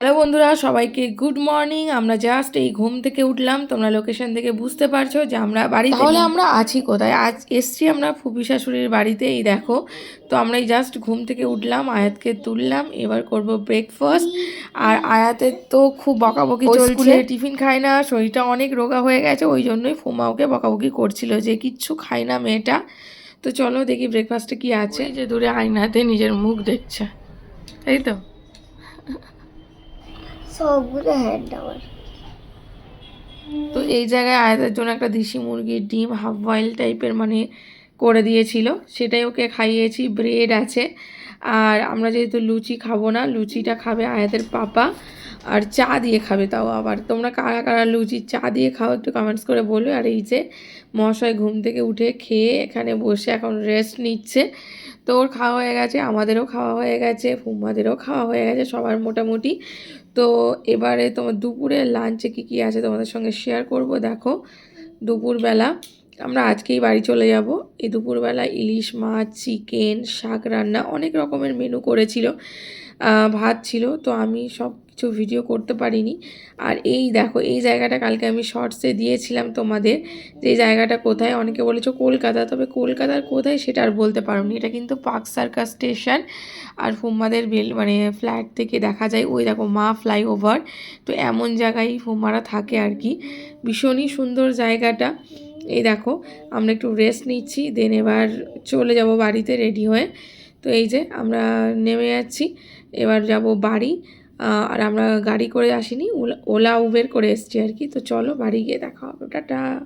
Hello বন্ধুরা সবাইকে good morning. আমরা জাস্ট এই ঘুম থেকে উঠলাম। তোমরা লোকেশন থেকে বুঝতে পারছ যে আমরা বাড়ি তাহলে আমরা আছি কোথায়? আজ এসছি আমরা ফুপি শাশুড়ির বাড়িতে এই দেখো। তো আমরা এই জাস্ট ঘুম থেকে উঠলাম আয়াতকে তুললাম এবার করব ব্রেকফাস্ট আর আয়াতের তো খুব বকাবকি চলছে। টিফিন খায় না শরীরটা অনেক রোগা হয়ে গেছে ওই জন্যই ফুমা ওকে বকাবকি করছিল যে কিচ্ছু খায় না মেয়েটা। তো চলো দেখি ব্রেকফাস্টে কি আছে। যে দূরে আয়নাতে নিজের মুখ দেখছে। তাই তো। সবগুলো হ্যান্ড আমার তো এই জায়গায় আয়াতের জন্য একটা দেশি মুরগির ডিম হাফ বয়েল টাইপের মানে করে দিয়েছিল। সেটাই ওকে খাইয়েছি ব্রেড আছে। আর আমরা যেহেতু লুচি খাব না, লুচিটা খাবে আয়াতের পাপা। আর চা দিয়ে খাবে তাও আবার। তোমরা কারা কারা লুচি চা দিয়ে খাও একটু কমেন্টস করে বলো। আর এই যে মহাশয় ঘুম থেকে উঠে খেয়ে এখানে বসে এখন রেস্ট নিচ্ছে। তো ওর খাওয়া হয়ে গেছে, আমাদেরও খাওয়া হয়ে গেছে, ফুম্মাদেরও খাওয়া হয়ে গেছে সবার মোটামুটি। তো এবারে তোমার দুপুরে লাঞ্চে কি কি আছে তোমাদের সঙ্গে শেয়ার করব, দেখো। দুপুরবেলা আমরা আজকেই বাড়ি চলে যাব। এই দুপুরবেলা ইলিশ মাছ চিকেন শাক রান্না অনেক রকমের মেনু করেছিল। ভাত ছিল, তো আমি সব কিছু ভিডিও করতে পারিনি। আর এই দেখো, এই জায়গাটা কালকে আমি শর্টসে দিয়েছিলাম তোমাদের। যে জায়গাটা কোথায়? অনেকে বলেছ কলকাতা, তবে কলকাতার কোথায় সেটা আর বলতে পারোনি। এটা কিন্তু পার্ক সার্কাস স্টেশন। আর ফুম্মাদের বেল মানে ফ্ল্যাট থেকে দেখা যায়, ওই দেখো মা ফ্লাইওভার তো এমন জায়গায় ফুম্মারা থাকে আর কি। ভীষণই সুন্দর জায়গাটা। এই দেখো, আমরা একটু রেস্ট নিচ্ছি দেন এবার চলে যাব বাড়িতে রেডি হয়ে। তো এই যে আমরা নেমে যাচ্ছি, এবার যাব বাড়ি। আর আমরা গাড়ি করে আসিনি, ওলা- উবের করে এসছি আর কি। তো চলো বাড়ি গিয়ে দেখা হবে। টাটা।